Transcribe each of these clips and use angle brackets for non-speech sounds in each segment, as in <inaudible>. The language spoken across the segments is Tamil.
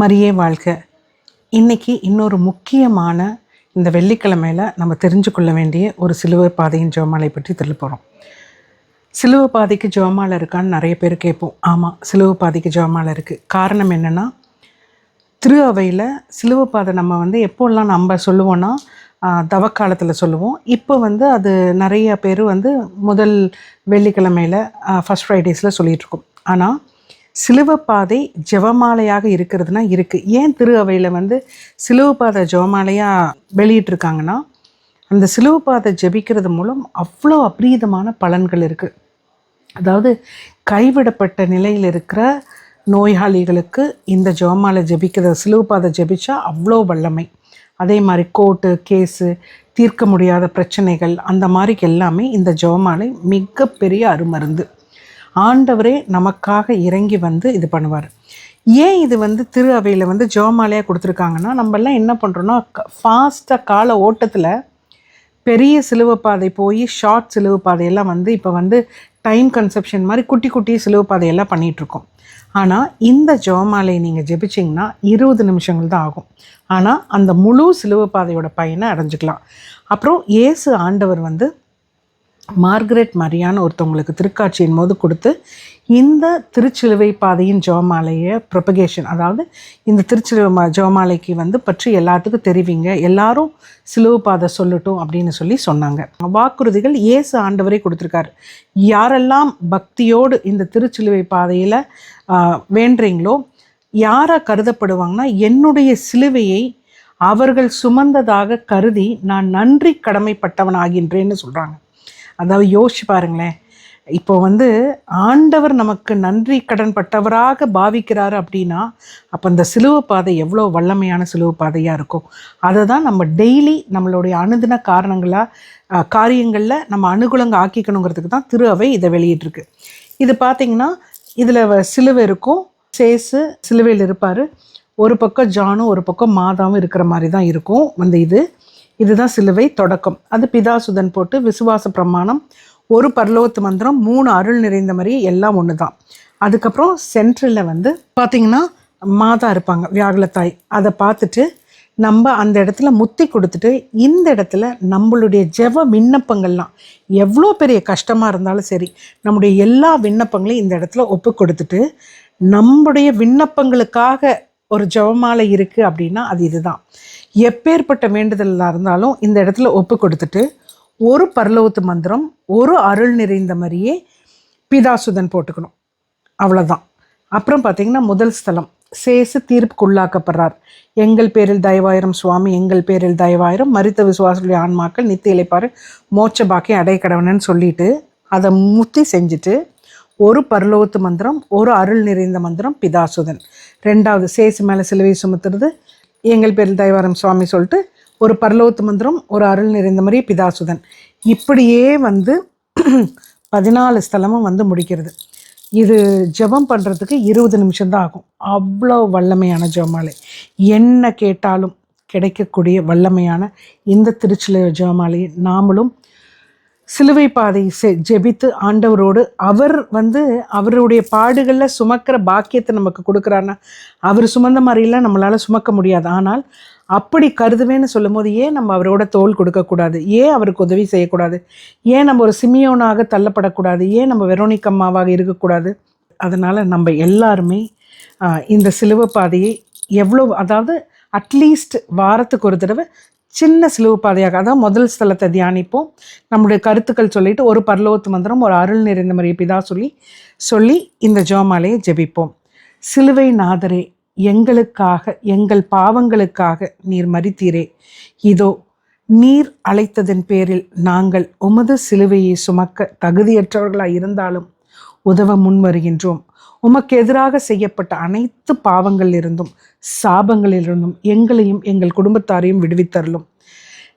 மரியே வாழ்க. இன்னைக்கு இன்னொரு முக்கியமான இந்த வெள்ளிக்கிழமையில் நம்ம தெரிஞ்சு கொள்ள வேண்டிய ஒரு சிலுவை பாதையின் ஜோமாலை பற்றி தெரிய போகிறோம் சிலுவை பாதைக்கு ஜோமாலை இருக்கான்னு நிறைய பேர் கேட்போம். ஆமாம் சிலுவை பாதைக்கு ஜோமாலை இருக்குது காரணம் என்னென்னா திரு அவையில் சிலுவை பாதை நம்ம வந்து எப்போல்லாம் நம்ம சொல்லுவோன்னா தவக்காலத்தில் சொல்லுவோம். இப்போ வந்து அது நிறைய பேர் வந்து முதல் வெள்ளிக்கிழமையில் ஃபஸ்ட் ஃப்ரைடேஸில் சொல்லிகிட்ருக்கோம் ஆனால் சிலுவை பாதை ஜெபமாலையாக இருக்கிறதுனா இருக்குது ஏன் திரு அவையில் வந்து சிலுவப்பாதை ஜெவமாலையாக ஜெபமாலையாக வெளியிட்டிருக்காங்கன்னா அந்த சிலுவப்பாதை ஜெபிக்கிறது மூலம் அவ்வளோ அபரீதமான பலன்கள் இருக்குது அதாவது கைவிடப்பட்ட நிலையில் இருக்கிற நோயாளிகளுக்கு இந்த ஜெபமாலை ஜெபிக்கிற சிலுவப்பாதை ஜெபிச்சா அவ்வளோ வல்லமை. அதே மாதிரி கோர்ட்டு கேஸு தீர்க்க முடியாத பிரச்சனைகள் அந்த மாதிரி எல்லாமே இந்த ஜெபமாலை மிகப்பெரிய அருமருந்து. ஆண்டவரே நமக்காக இறங்கி வந்து இது பண்ணுவார். ஏன் இது வந்து திரு அவையில் வந்து ஜோமாலையாக கொடுத்துருக்காங்கன்னா நம்மெல்லாம் என்ன பண்ணுறோன்னா ஃபாஸ்ட்டாக கால ஓட்டத்தில் பெரிய சிலுவை பாதை போய் ஷார்ட் சிலுவை பாதையெல்லாம் வந்து இப்போ வந்து டைம் கன்செப்ஷன் மாதிரி குட்டி குட்டி சிலுவை பாதையெல்லாம் பண்ணிகிட்ருக்கோம் ஆனால் இந்த ஜோமாலையை நீங்கள் ஜெபிச்சிங்கன்னா இருபது நிமிஷங்கள் தான் ஆகும். ஆனால் அந்த முழு சிலுவை பாதையோட பயனை அடைஞ்சிக்கலாம். அப்புறம் இயேசு ஆண்டவர் வந்து மார்கரெட் மரியான்னு ஒருத்தவங்களுக்கு திருக்காட்சியின் போது கொடுத்து இந்த திருச்சிலுவை பாதையின் ஜெபமாலையை ப்ரொபகேஷன் அதாவது இந்த திருச்சிலுவை மா வந்து பற்றி எல்லாத்துக்கும் தெரிவிங்க. எல்லாரும் சிலுவை பாதை சொல்லட்டும் அப்படின்னு சொல்லி சொன்னாங்க. வாக்குறுதிகள் இயேசு ஆண்டவரே கொடுத்துருக்காரு. யாரெல்லாம் பக்தியோடு இந்த திருச்சிலுவை பாதையில் வேண்டுறீங்களோ யாராக கருதப்படுவாங்கன்னா என்னுடைய சிலுவையை அவர்கள் சுமந்ததாக கருதி நான் நன்றி கடமைப்பட்டவன் ஆகின்றேன்னு சொல்கிறாங்க அதாவது யோசிச்சு பாருங்களேன். இப்போ வந்து ஆண்டவர் நமக்கு நன்றி கடன் பட்டவராக பாவிக்கிறாரு அப்படின்னா அப்போ அந்த சிலுவை பாதை எவ்வளோ வல்லமையான சிலுவை பாதையாக இருக்கும். அதை தான் நம்ம டெய்லி நம்மளுடைய அனுதின காரணங்களாக காரியங்களில் நம்ம அனுகூலங்க ஆக்கிக்கணுங்கிறதுக்கு தான் திரு அவை இதை வெளியிட்டிருக்கு. இது பார்த்தீங்கன்னா இதில் சிலுவை இருக்கும். சேசு சிலுவையில் இருப்பார். ஒரு பக்கம் ஜானும் ஒரு பக்கம் மாதாவும் இருக்கிற மாதிரி தான் இருக்கும். வந்து இது இதுதான் சிலுவை தொடக்கம். அது பிதாசுதன் போட்டு விசுவாச பிரமாணம் ஒரு பரலோகத்து மந்திரம் மூணு அருள் நிறைந்த மாதிரி எல்லாம் ஒன்று தான் அதுக்கப்புறம் சென்ட்ரலில் வந்து பார்த்திங்கன்னா மாதா இருப்பாங்க வியாகுலத்தாய் அதை பார்த்துட்டு நம்ம அந்த இடத்துல முத்தி கொடுத்துட்டு இந்த இடத்துல நம்மளுடைய ஜெவ விண்ணப்பங்கள்லாம் எவ்வளோ பெரிய கஷ்டமாக இருந்தாலும் சரி நம்முடைய எல்லா விண்ணப்பங்களையும் இந்த இடத்துல ஒப்பு கொடுத்துட்டு நம்முடைய விண்ணப்பங்களுக்காக ஒரு ஜெபமாலை இருக்குது அப்படின்னா அது இதுதான். எப்பேற்பட்ட வேண்டுதலாக இருந்தாலும் இந்த இடத்துல ஒப்பு கொடுத்துட்டு ஒரு பரலோகத்து மந்திரம் ஒரு அருள் நிறைந்த மாதிரியே பிதாசுதன் போட்டுக்கணும். அவ்வளோதான் அப்புறம் பார்த்தீங்கன்னா முதல் ஸ்தலம் சேசு தீர்ப்புக்குள்ளாக்கப்படுறார். எங்கள் பேரில் தயவாயிரம் சுவாமி எங்கள் பேரில் தயவாயிரம் மறித்த விசுவாசங்களுடைய ஆன்மாக்கள் நித்திய இலைப்பாரு மோட்ச பாக்கி அடைக்கடவனன்னு சொல்லிட்டு அதை முத்தி செஞ்சுட்டு ஒரு பரலோகத்து மந்திரம் ஒரு அருள் நிறைந்த மந்திரம் பிதாசுதன். ரெண்டாவது சேசு மேலே சிலுவை சுமத்துறது. எங்கள் பேரில் தைவாரம் சுவாமி சொல்லிட்டு ஒரு பரலோகத்து மந்திரம் ஒரு அருள் நிறைந்த மாதிரி பிதாசுதன். இப்படியே வந்து <clears throat> பதினாலு ஸ்தலமும் வந்து முடிக்கிறது. இது ஜெபம் பண்ணுறதுக்கு இருபது நிமிஷம் தான் ஆகும். அவ்வளோ வல்லமையான ஜெபமாலை. என்ன கேட்டாலும் கிடைக்கக்கூடிய வல்லமையான இந்த திருச்சில ஜெபமாலையை நாமளும் சிலுவை பாதை செ ஜெபித்து ஆண்டவரோடு அவர் வந்து அவருடைய பாடுகளில் சுமக்கிற பாக்கியத்தை நமக்கு கொடுக்குறாருன்னா அவர் சுமந்த மாதிரிலாம் நம்மளால் சுமக்க முடியாது. ஆனால் அப்படி கருதுவேன்னு சொல்லும்போது ஏன் நம்ம அவரோட தோல் கொடுக்கக்கூடாது ஏன் அவருக்கு உதவி செய்யக்கூடாது? ஏன் நம்ம ஒரு சிமியோனாக தள்ளப்படக்கூடாது? ஏன் நம்ம வெரோனிக்கம்மாவாக இருக்கக்கூடாது? அதனால் நம்ம எல்லாருமே இந்த சிலுவை பாதையை எவ்வளோ அதாவது அட்லீஸ்ட் வாரத்துக்கு ஒரு தடவை சின்ன சிலுவு பாதையாக அதான் முதல் ஸ்தலத்தை தியானிப்போம். நம்முடைய கருத்துக்கள் சொல்லிட்டு ஒரு பரலோகத்து மந்திரம் ஒரு அருள் நிறைந்த மாதிரி பிதா சொல்லி சொல்லி இந்த ஜோமாலையை ஜெபிப்போம். சிலுவை நாதரே எங்களுக்காக எங்கள் பாவங்களுக்காக நீர் மறித்தீரே இதோ நீர் அழைத்ததன் பேரில் நாங்கள் உமது சிலுவையை சுமக்க தகுதியற்றவர்களாய் இருந்தாலும் உதவ முன்வருகின்றோம். உமக்கு எதிராக செய்யப்பட்ட அனைத்து பாவங்களிலிருந்தும் சாபங்களிலிருந்தும் எங்களையும் எங்கள் குடும்பத்தாரையும் விடுவித்தரலும்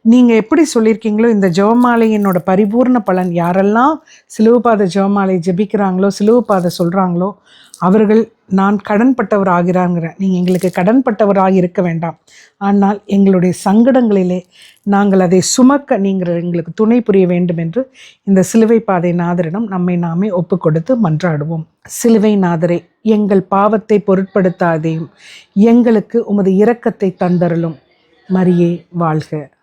நீங்கள் எப்படி சொல்லியிருக்கீங்களோ இந்த ஜெபமாலையினோட பரிபூர்ண பலன் யாரெல்லாம் சிலுவபாத ஜெபமாலை ஜெபிக்கிறாங்களோ சிலுவபாதை சொல்கிறாங்களோ அவர்கள் நான் கடன்பட்டவர் ஆகிறாங்கிற நீங்கள் எங்களுக்கு கடன்பட்டவராக இருக்க வேண்டாம். ஆனால் எங்களுடைய சங்கடங்களிலே நாங்கள் அதை சுமக்க நீங்கள் எங்களுக்கு துணை புரிய வேண்டும் என்று இந்த சிலுவை பாதை நாதரிடம் நம்மை நாமே ஒப்பு கொடுத்து மன்றாடுவோம். சிலுவை நாதரே எங்கள் பாவத்தை பொருட்படுத்தாதேயும் எங்களுக்கு உமது இரக்கத்தை தந்தருளும். மரியே வாழ்க.